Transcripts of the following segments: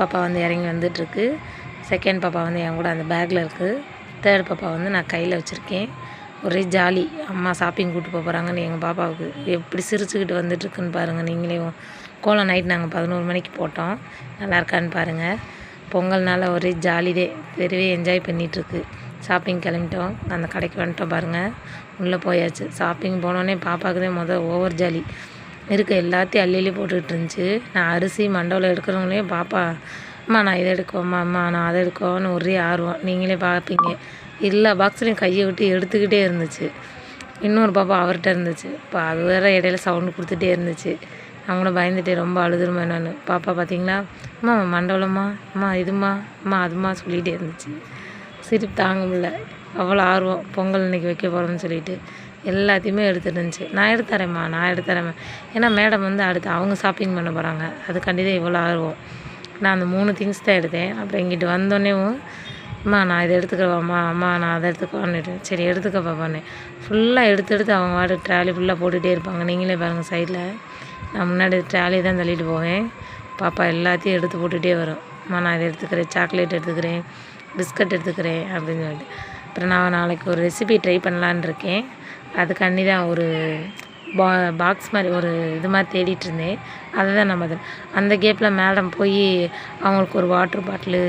பாப்பா வந்து இறங்கி வந்துட்டுருக்கு. செகண்ட் பாப்பா வந்து என் கூட அந்த பேக்கில் இருக்குது தேர்ட் பாப்பா வந்து நான் கையில் வச்சுருக்கேன். ஒரே ஜாலி. அம்மா ஷாப்பிங் கூப்பிட்டு போக போகிறாங்கன்னு எங்கள் பாப்பாவுக்கு எப்படி சிரிச்சுக்கிட்டு வந்துட்டுருக்குன்னு பாருங்கள் நீங்களே கோலம் நைட் நாங்கள் பதினோரு மணிக்கு போட்டோம். நல்லா இருக்கான்னு பாருங்கள் பொங்கல்னால ஒரே ஜாலிதே தெருவே என்ஜாய் பண்ணிகிட்ருக்கு ஷாப்பிங் கிளம்பிட்டோம். அந்த கடைக்கு வந்துட்டோம் பாருங்கள் உள்ளே போயாச்சு. ஷாப்பிங் போனோடனே பாப்பாவுக்குதே முதல் மொதல் ஓவர் ஜாலி இருக்க எல்லாத்தையும் அள்ளி போட்டுக்கிட்டு இருந்துச்சு. நான் அரிசி மண்டவில் எடுக்கிறவங்களையும் பாப்பா அம்மா நான் இதை எடுக்கோம்மா அம்மா நான் அதை எடுக்கோன்னு ஒரே ஆர்வம். நீங்களே பார்ப்பீங்க எல்லா பாக்ஸ்லையும் கையை விட்டு எடுத்துக்கிட்டே இருந்துச்சு. இன்னொரு பாப்பா அவர்கிட்ட இருந்துச்சு. இப்போ அது வேறு இடையில சவுண்டு கொடுத்துட்டே இருந்துச்சு. அவங்களும் பயந்துட்டே ரொம்ப அழுதுருமா நான். பாப்பா பார்த்தீங்களா அம்மா மண்டபம்மா அம்மா இதுமா அம்மா அதுமா சொல்லிகிட்டே இருந்துச்சு. சிரிப்பு தாங்க முடியல. அவ்வளோ ஆர்வம் பொங்கல் இன்னைக்கு வைக்க போகிறோம்னு சொல்லிட்டு. எல்லாத்தையுமே எடுத்துகிட்டு இருந்துச்சு. நான் எடுத்துறேம்மா நான் எடுத்து தரேம்மா ஏன்னா மேடம் வந்து அடுத்து அவங்க ஷாப்பிங் பண்ண போகிறாங்க அதுக்காண்டி தான் இவ்வளோ ஆர்வம். நான் அந்த மூணு திங்ஸ் தான் எடுத்தேன். அப்புறம் இங்கிட்டு வந்தோடனேவும் அம்மா நான் இதை எடுத்துக்கிறவாம்மா அம்மா நான் அதை எடுத்துக்கவான்னுட்டு சரி எடுத்துக்க பாப்பான்னு. ஃபுல்லாக எடுத்து எடுத்து அவங்க வாட்டு ட்ராலி ஃபுல்லாக போட்டுகிட்டே இருப்பாங்க. நீங்களே பாருங்கள் சைடில் நான் முன்னாடி ட்ராலி தான் தள்ளிட்டு போவேன். பாப்பா எல்லாத்தையும் எடுத்து போட்டுகிட்டே வரும். அம்மா நான் இதை எடுத்துக்கிறேன். சாக்லேட் எடுத்துக்கிறேன். பிஸ்கட் எடுத்துக்கிறேன். அப்படின்னு சொல்லிட்டு. அப்புறம் நான் நாளைக்கு ஒரு ரெசிபி ட்ரை பண்ணலான்னு இருக்கேன். அதுக்காண்டி தான் ஒரு பா பாக்ஸ் மாதிரி ஒரு இது மாதிரி தேடிட்டு இருந்தேன். அதை தான் நம்ம அந்த கேப்பில் மேடம் போய் அவங்களுக்கு ஒரு வாட்டர் பாட்டிலு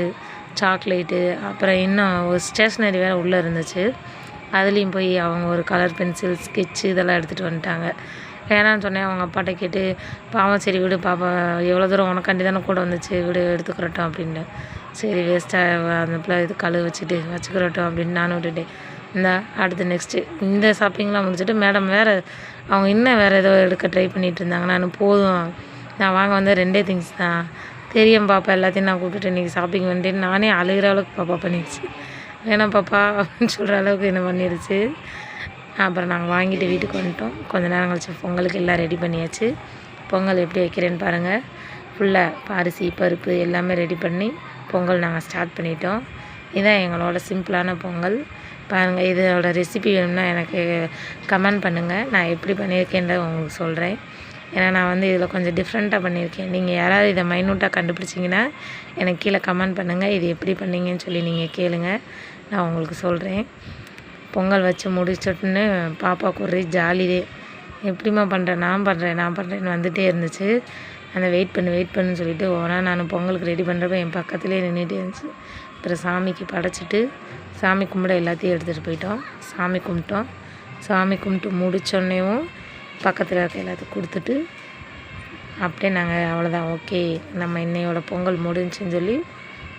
சாக்லேட்டு அப்புறம் இன்னும் ஒரு ஸ்டேஷ்னரி வேறு உள்ளே இருந்துச்சு. அதுலேயும் போய் அவங்க ஒரு கலர் பென்சில் ஸ்கெட்சு இதெல்லாம் எடுத்துகிட்டு வந்துட்டாங்க. வேணான்னு சொன்னேன். அவங்க அப்பாட்ட கேட்டு பாவம் சரி விடு பாப்பா எவ்வளோ தூரம் உனக்காண்டி தானே கூட வந்துச்சு விடு எடுத்துக்கிறட்டும் அப்படின்னு சரி வேஸ்ட்டாக அந்த பிள்ளை இது கழுவு வச்சுட்டு வச்சுக்கிறட்டும் அப்படின்னு நானும் விட்டுட்டேன். இந்த அடுத்து நெக்ஸ்ட்டு இந்த ஷாப்பிங்லாம் முடிச்சுட்டு மேடம் வேறு அவங்க இன்னும் வேறு ஏதோ எடுக்க ட்ரை பண்ணிகிட்டு இருந்தாங்க நான் போதும். நான் வாங்க வந்த ரெண்டே திங்ஸ் தான். தெரியும் பாப்பா எல்லாத்தையும் நான் கூப்பிட்டுட்டு இன்றைக்கி ஷாப்பிங் வந்துட்டு நானே அழுகிற அளவுக்கு பாப்பா பண்ணிடுச்சு. வேணாம் பாப்பா அப்படின்னு சொல்கிற அளவுக்கு என்ன பண்ணிடுச்சு. அப்புறம் நாங்கள் வாங்கிட்டு வீட்டுக்கு வந்துட்டோம். கொஞ்ச நேரம் கழிச்சு பொங்கலுக்கு எல்லாம் ரெடி பண்ணியாச்சு. பொங்கல் எப்படி வைக்கிறேன்னு பாருங்கள் ஃபுல்லாக அரிசி பருப்பு எல்லாமே ரெடி பண்ணி பொங்கல் நாங்கள் ஸ்டார்ட் பண்ணிட்டோம். இதான் எங்களோட சிம்பிளான பொங்கல். பாருங்கள் இதோட ரெசிபி வேணும்னா எனக்கு கமெண்ட் பண்ணுங்கள் நான் எப்படி பண்ணியிருக்கேன்றத உங்களுக்கு சொல்கிறேன் ஏன்னா நான் வந்து இதில் கொஞ்சம் டிஃப்ரெண்ட்டாக பண்ணியிருக்கேன். நீங்கள் யாராவது இதை மைனூட்டாக கண்டுபிடிச்சிங்கன்னா எனக்கு கீழே கமெண்ட் பண்ணுங்கள் இது எப்படி பண்ணீங்கன்னு சொல்லி நீங்கள் கேளுங்கள் நான் உங்களுக்கு சொல்கிறேன் பொங்கல் வச்சு முடிச்சிட்டுன்னு பாப்பாவுக்கு ஒரே ஜாலியே எப்படிம்மா பண்ணுறேன் நான் பண்ணுறேன் நான் பண்ணுறேன்னு வந்துகிட்டே இருந்துச்சு. அந்த வெயிட் பண்ணு வெயிட் பண்ணுன்னு சொல்லிட்டு ஓனா நான் பொங்கலுக்கு ரெடி பண்ணுறப்ப என் பக்கத்துலேயே நின்றுட்டே இருந்துச்சு. அப்புறம் சாமிக்கு படைச்சிட்டு சாமி கும்பிட எல்லாத்தையும் எடுத்துகிட்டு போயிட்டோம். சாமி கும்பிட்டோம். சாமி கும்பிட்டு முடிச்சோடனேவும் பக்கத்தில் இருக்க எல்லாத்தையும் கொடுத்துட்டு அப்படியே நாங்கள் அவ்வளோதான் ஓகே நம்ம இன்னையோட பொங்கல் முடிஞ்சுன்னு சொல்லி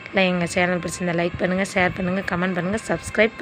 இல்லை எங்கள் சேனல் பிடிச்சிருந்தா லைக் பண்ணுங்கள் ஷேர் பண்ணுங்கள் கமெண்ட் பண்ணுங்கள் சப்ஸ்கிரைப் பண்ணி.